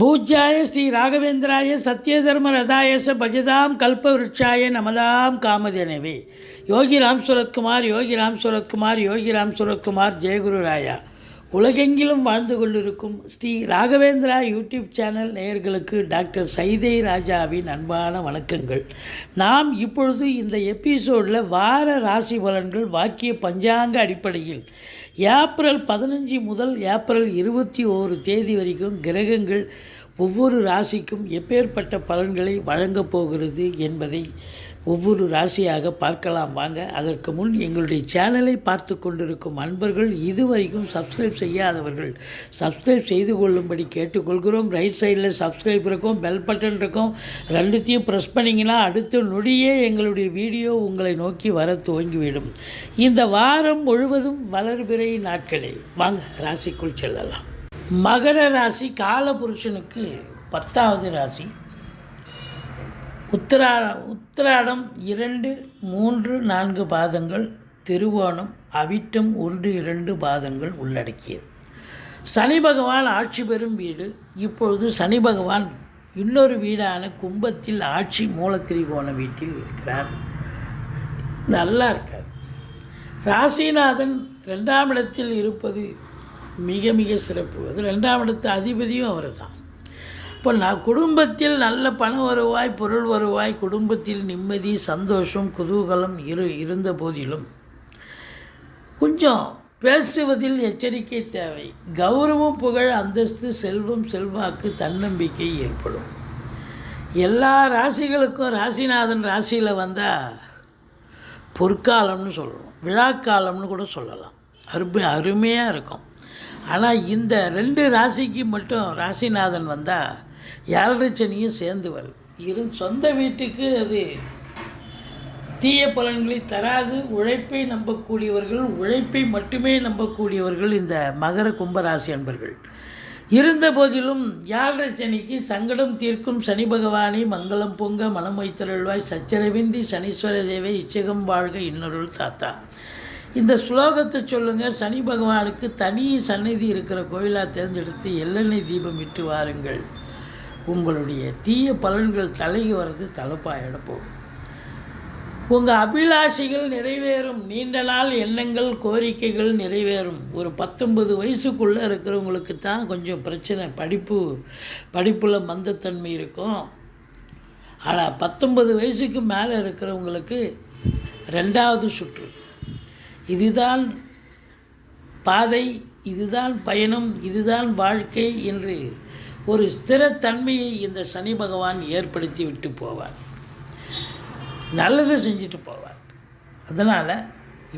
பூஜ்யாய ஸ்ரீ ராகவேந்திராய சத்யதர்ம ரதாயச பஜதாம் கல்பவருட்சாய நமதாம் காமதேனவே. யோகி ராம் சுரத்குமார் யோகி ராம் சுரத்குமார் யோகி ராம் சுரத்குமார் ஜெயகுரு ராயா. உலகெங்கிலும் வாழ்ந்து கொண்டிருக்கும் ஸ்ரீ ராகவேந்திரா யூடியூப் சேனல் நேயர்களுக்கு டாக்டர் சைதை ராஜாவின் அன்பான வணக்கங்கள். நாம் இப்பொழுது இந்த எபிசோடில் வார ராசி பலன்கள் வாக்கிய பஞ்சாங்க அடிப்படையில் ஏப்ரல் பதினஞ்சு முதல் ஏப்ரல் இருபத்தி ஓரு தேதி வரைக்கும் கிரகங்கள் ஒவ்வொரு ராசிக்கும் எப்பேற்பட்ட பலன்களை வழங்கப் போகிறது என்பதை ஒவ்வொரு ராசியாக பார்க்கலாம். வாங்க அதற்கு முன் எங்களுடைய சேனலை பார்த்து கொண்டிருக்கும் அன்பர்கள் இதுவரைக்கும் சப்ஸ்கிரைப் செய்யாதவர்கள் சப்ஸ்கிரைப் செய்து கொள்ளும்படி கேட்டுக்கொள்கிறோம். ரைட் சைடில் சப்ஸ்கிரைப் இருக்கும் பெல் பட்டன் இருக்கும். ரெண்டுத்தையும் ப்ரெஸ் பண்ணிங்கன்னா அடுத்த நொடியே எங்களுடைய வீடியோ உங்களை நோக்கி வர துவங்கிவிடும். இந்த வாரம் முழுவதும் வளர்பிறை நாட்களே. வாங்க ராசிக்குள் செல்லலாம். மகர ராசி காலபுருஷனுக்கு பத்தாவது ராசி. உத்திரா உத்திராடம் இரண்டு மூன்று நான்கு பாதங்கள் திருவோணம் அவிட்டம் ஒன்று இரண்டு பாதங்கள் உள்ளடக்கியது. சனி பகவான் ஆட்சி பெறும் வீடு. இப்பொழுது சனி பகவான் இன்னொரு வீடான கும்பத்தில் ஆட்சி மூலத்திரிகோண வீட்டில் இருக்கிறார். நல்லா இருக்கார். ராசிநாதன் ரெண்டாம் இடத்தில் இருப்பது மிக மிக சிறப்பு. அது ரெண்டாம் இடத்து அதிபதியும் அவர் தான் இப்போ நான் குடும்பத்தில் நல்ல பண வருவாய் பொருள் வருவாய் குடும்பத்தில் நிம்மதி சந்தோஷம் குதூகலம் இரு இருந்த போதிலும். கொஞ்சம் பேசுவதில் எச்சரிக்கை தேவை. கௌரவம் புகழ் அந்தஸ்து செல்வம் செல்வாக்கு தன்னம்பிக்கை ஏற்படும். எல்லா ராசிகளுக்கும் ராசிநாதன் ராசியில் வந்தால் பொற்காலம்னு சொல்லணும் விழாக்காலம்னு கூட சொல்லலாம். அருமை அருமையாக இருக்கும். ஆனால் இந்த ரெண்டு ராசிக்கு மட்டும் ராசிநாதன் வந்தால் ஏழரை சனியும் சேர்ந்து வருது. இரு சொந்த வீட்டுக்கு அது தீய பலன்களை தராது. உழைப்பை நம்பக்கூடியவர்கள் உழைப்பை மட்டுமே நம்பக்கூடியவர்கள் இந்த மகர கும்பராசி அன்பர்கள். இருந்த போதிலும் யாழரை சனிக்கு சங்கடம் தீர்க்கும் சனி பகவானை மங்களம் பொங்க மனம் வைத்தருள்வாய் சச்சரவின்றி சனீஸ்வர தேவை இச்சகம் வாழ்க இன்னொருள் தாத்தா. இந்த ஸ்லோகத்தை சொல்லுங்கள் சனி பகவானுக்கு தனி சந்நிதி இருக்கிற கோயிலாக தேர்ந்தெடுத்து எள்ளெண்ணெய் தீபம் இட்டு வாருங்கள். உங்களுடைய தீய பலன்கள் தலைக்கு வர்றது தலைப்பாயிட போகும் உங்கள் அபிலாஷைகள் நிறைவேறும். நீண்ட நாள் எண்ணங்கள் கோரிக்கைகள் நிறைவேறும். ஒரு பத்தொன்பது வயசுக்குள்ளே இருக்கிறவங்களுக்கு தான் கொஞ்சம் பிரச்சனை. படிப்பு படிப்பில் மந்தத்தன்மை இருக்கும். ஆனால் பத்தொன்பது வயசுக்கு மேலே இருக்கிறவங்களுக்கு ரெண்டாவது சுற்று. இதுதான் பாதை இதுதான் பயணம் இதுதான் வாழ்க்கை என்று ஒரு ஸ்திரத்தன்மையை இந்த சனி பகவான் ஏற்படுத்தி விட்டு போவார். நல்லது செஞ்சுட்டு போவார். அதனால்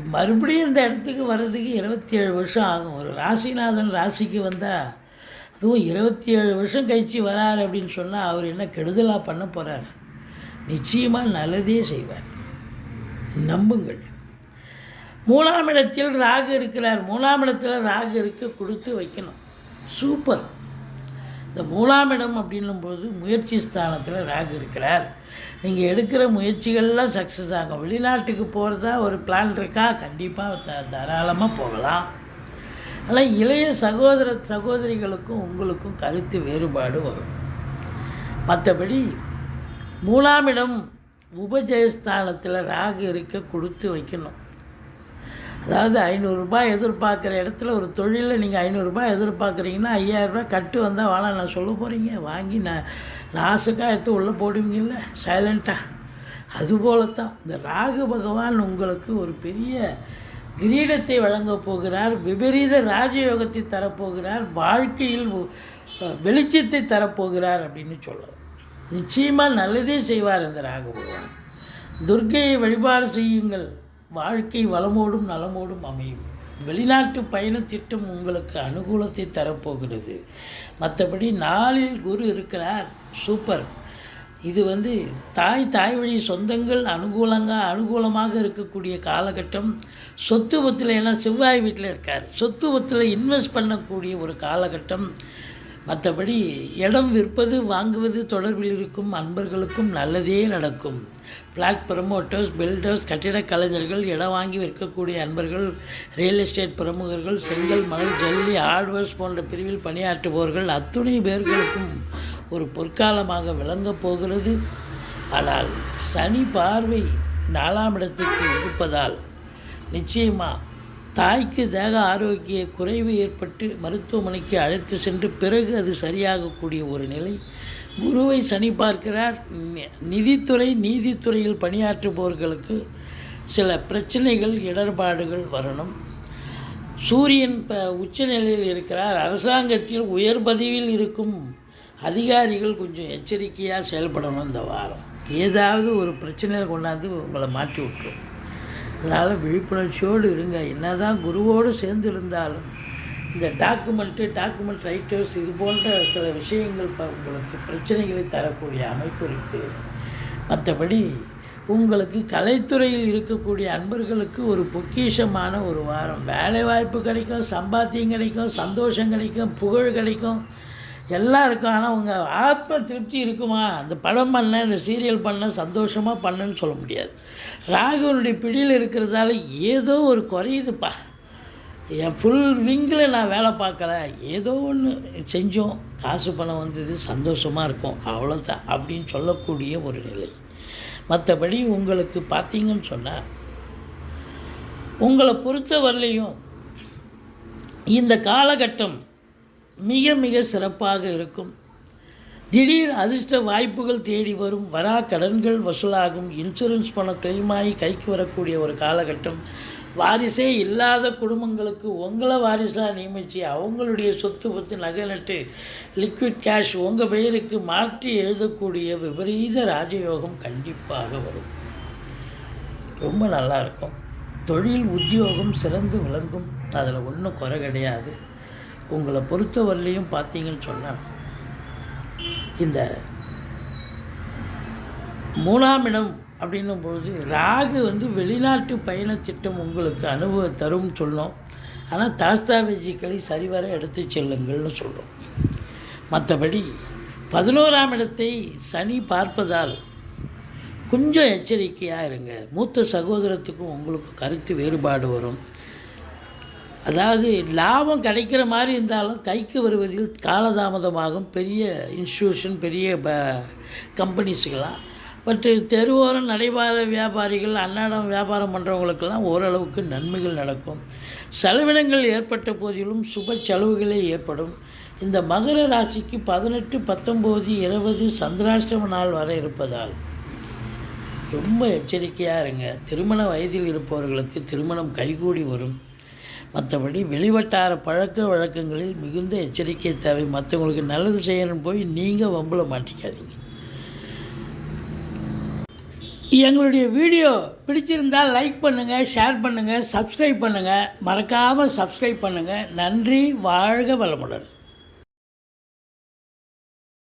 மறுபடியும் இந்த இடத்துக்கு வர்றதுக்கு இருபத்தி ஏழு வருஷம் ஆகும். ஒரு ராசிநாதன் ராசிக்கு வந்தால் அதுவும் இருபத்தி ஏழு வருஷம் கழித்து வரார் அப்படின்னு சொன்னால் அவர் என்ன கெடுதலாக பண்ண போகிறார் நிச்சயமாக நல்லதே செய்வார். நம்புங்கள். மூணாம் இடத்தில் ராகு இருக்கிறார். மூணாம் இடத்தில் ராகு இருக்க கொடுத்து வைக்கணும். சூப்பர். இந்த மூலாமிடம் இடம் அப்படின்னும்போது முயற்சி ஸ்தானத்தில் ராகு இருக்கிறார். நீங்கள் எடுக்கிற முயற்சிகள்லாம் சக்ஸஸ் ஆகும். வெளிநாட்டுக்கு போகிறதா ஒரு பிளான் இருக்கா? கண்டிப்பாக த தாராளமாக போகலாம். ஆனால் இளைய சகோதர சகோதரிகளுக்கும் உங்களுக்கும் கருத்து வேறுபாடு வரும். மற்றபடி மூலாமிடம் உபஜயஸ்தானத்தில் ராகு இருக்க கொடுத்து வைக்கணும். அதாவது ஐநூறுரூபா எதிர்பார்க்குற இடத்துல ஒரு தொழிலில் நீங்கள் ஐநூறுரூபா எதிர்பார்க்குறீங்கன்னா ஐயாயிரரூபா கட்டு வந்தால் வாழ நான் சொல்ல போகிறீங்க வாங்கி நான் நாசுக்காக எடுத்து உள்ளே போடுவீங்கல்ல? சைலண்ட்டாக அதுபோல தான் இந்த ராகு பகவான் உங்களுக்கு ஒரு பெரிய கிரீடத்தை வழங்கப் போகிறார் விபரீத ராஜயோகத்தை தரப்போகிறார் வாழ்க்கையில் வெளிச்சத்தை தரப்போகிறார் அப்படின்னு சொல்லலாம். நிச்சயமாக நல்லதே செய்வார் இந்த ராகு பகவான். துர்க்கையை வழிபாடு செய்யுங்கள். வாழ்க்கை வளமோடும் நலமோடும் அமையும். வெளிநாட்டு பயண திட்டம் உங்களுக்கு அனுகூலத்தை தரப்போகிறது. மற்றபடி நாளில் குரு இருக்கிறார். சூப்பர். இது வந்து தாய் தாய் வழி சொந்தங்கள் அனுகூலங்க அனுகூலமாக இருக்கக்கூடிய காலகட்டம். சொத்துவத்தில் ஏன்னா செவ்வாய் வீட்டில் இருக்கார். சொத்துவத்தில் இன்வெஸ்ட் பண்ணக்கூடிய ஒரு காலகட்டம். மற்றபடி இடம் விற்பது வாங்குவது தொடர்பில் இருக்கும் அன்பர்களுக்கும் நல்லதே நடக்கும். ஃப்ளாட் ப்ரமோட்டர்ஸ் பில்டர்ஸ் கட்டிடக் கலைஞர்கள் இடம் வாங்கி விற்கக்கூடிய அன்பர்கள் ரியல் எஸ்டேட் பிரமுகர்கள் செங்கல் மணல் ஜல்லி ஹார்ட்வேர்ஸ் போன்ற பிரிவில் பணியாற்றுபவர்கள் அத்துணை பேர்களுக்கும் ஒரு பொற்காலமாக விளங்கப் போகிறது. ஆனால் சனி பார்வை நாலாம் இடத்துக்கு இருப்பதால் நிச்சயமாக தாய்க்கு தேக ஆரோக்கிய குறைவு ஏற்பட்டு மருத்துவமனைக்கு அழைத்து சென்று பிறகு அது சரியாகக்கூடிய ஒரு நிலை. குருவை சனி பார்க்கிறார். நிதித்துறை நீதித்துறையில் பணியாற்றுபவர்களுக்கு சில பிரச்சனைகள் இடர்பாடுகள் வரணும். சூரியன் இப்போ உச்சநிலையில் இருக்கிறார். அரசாங்கத்தில் உயர் பதவியில் இருக்கும் அதிகாரிகள் கொஞ்சம் எச்சரிக்கையாக செயல்படணும் இந்த வாரம். ஏதாவது ஒரு பிரச்சனையை கொண்டாந்து உங்களை மாட்டி விட்டுரும். அதனால் விழிப்புணர்ச்சியோடு இருங்க. என்னதான் குருவோடு சேர்ந்து இருந்தாலும் இந்த டாக்குமெண்ட்டு டாக்குமெண்ட் ரைட்டர்ஸ் இது போன்ற சில விஷயங்கள் இப்போ உங்களுக்கு பிரச்சனைகளை தரக்கூடிய அமைப்பு இருக்குது மற்றபடி உங்களுக்கு கலைத்துறையில் இருக்கக்கூடிய அன்பர்களுக்கு ஒரு பொக்கிஷமான ஒரு வாரம். வேலை வாய்ப்பு கிடைக்கும் சம்பாத்தியம் கிடைக்கும் சந்தோஷம் கிடைக்கும் புகழ் கிடைக்கும். எல்லாம் இருக்கும் ஆனால் உங்கள் ஆத்ம திருப்தி இருக்குமா? அந்த படம் பண்ண இந்த சீரியல் பண்ண சந்தோஷமாக பண்ணுன்னு சொல்ல முடியாது. ராகுவனுடைய பிடியில் இருக்கிறதால ஏதோ ஒரு குறையுதுப்பா. என் ஃபுல் விங்கில் நான் வேலை பார்க்கல. ஏதோ ஒன்று செஞ்சோம். காசு பணம் வந்தது சந்தோஷமாக இருக்கும். அவ்வளோதான் அப்படின்னு சொல்லக்கூடிய ஒரு நிலை. மற்றபடி உங்களுக்கு பார்த்தீங்கன்னு சொன்னால் உங்களை பொறுத்தவரையிலையும் இந்த காலகட்டம் மிக மிக சிறப்பாக இருக்கும். திடீர் அதிர்ஷ்ட வாய்ப்புகள் தேடி வரும் வரா கடன்கள் வசூலாகும். இன்சூரன்ஸ் பணம் கிளைமாகி கைக்கு வரக்கூடிய ஒரு காலகட்டம். வாரிசே இல்லாத குடும்பங்களுக்கு உங்களை வாரிசாக நியமித்து அவங்களுடைய சொத்து பத்து நகை நட்டு லிக்விட் கேஷ் உங்கள் பெயருக்கு மாற்றி எழுதக்கூடிய விபரீத ராஜயோகம் கண்டிப்பாக வரும். ரொம்ப நல்லாயிருக்கும் தொழில் உத்தியோகம் சிறந்து விளங்கும். அதில் ஒன்றும் குறை கிடையாது. உங்களை பொறுத்தவரையிலையும் பார்த்தீங்கன்னு சொன்னால் இந்த மூணாம் இடம் அப்படின்னும் பொழுது ராகு வந்து வெளிநாட்டு பயண திட்டம் உங்களுக்கு அனுபவ தரும் சொன்னோம் ஆனால் தாஸ்தாவேஜிக்களை சரிவர எடுத்து செல்லுங்கள்னு சொல்கிறோம் மற்றபடி பதினோராம் இடத்தை சனி பார்ப்பதால் கொஞ்சம் எச்சரிக்கையாக இருங்க. மூத்த சகோதரத்துக்கும் உங்களுக்கு கருத்து வேறுபாடு வரும். அதாவது லாபம் கிடைக்கிற மாதிரி இருந்தாலும் கைக்கு வருவதில் காலதாமதமாகும். பெரிய இன்ஸ்டியூஷன் பெரிய ப கம்பெனிஸுக்கெல்லாம் பட் தெருவோரம் நடைபாத வியாபாரிகள் அன்னாடம் வியாபாரம் பண்ணுறவங்களுக்கெல்லாம் ஓரளவுக்கு நன்மைகள் நடக்கும். செலவினங்கள் ஏற்பட்ட போதிலும் சுப செலவுகளே ஏற்படும். இந்த மகர ராசிக்கு பதினெட்டு பத்தொம்போது இருபது சந்திராஷ்டம நாள் வரை இருப்பதால் ரொம்ப எச்சரிக்கையாக இருங்க. திருமண வயதில் இருப்பவர்களுக்கு திருமணம் கைகூடி வரும். மற்றபடி வெளிவட்டார பழக்க வழக்கங்களில் மிகுந்த எச்சரிக்கை தேவை. மற்றவங்களுக்கு நல்லது செய்யணும் போய் நீங்கள் வம்பில் மாட்டிக்காதீங்க. எங்களுடைய வீடியோ பிடிச்சிருந்தால் லைக் பண்ணுங்கள் ஷேர் பண்ணுங்கள் சப்ஸ்கிரைப் பண்ணுங்கள் மறக்காமல் சப்ஸ்கிரைப் பண்ணுங்கள் நன்றி வாழ்க வளமுடன்.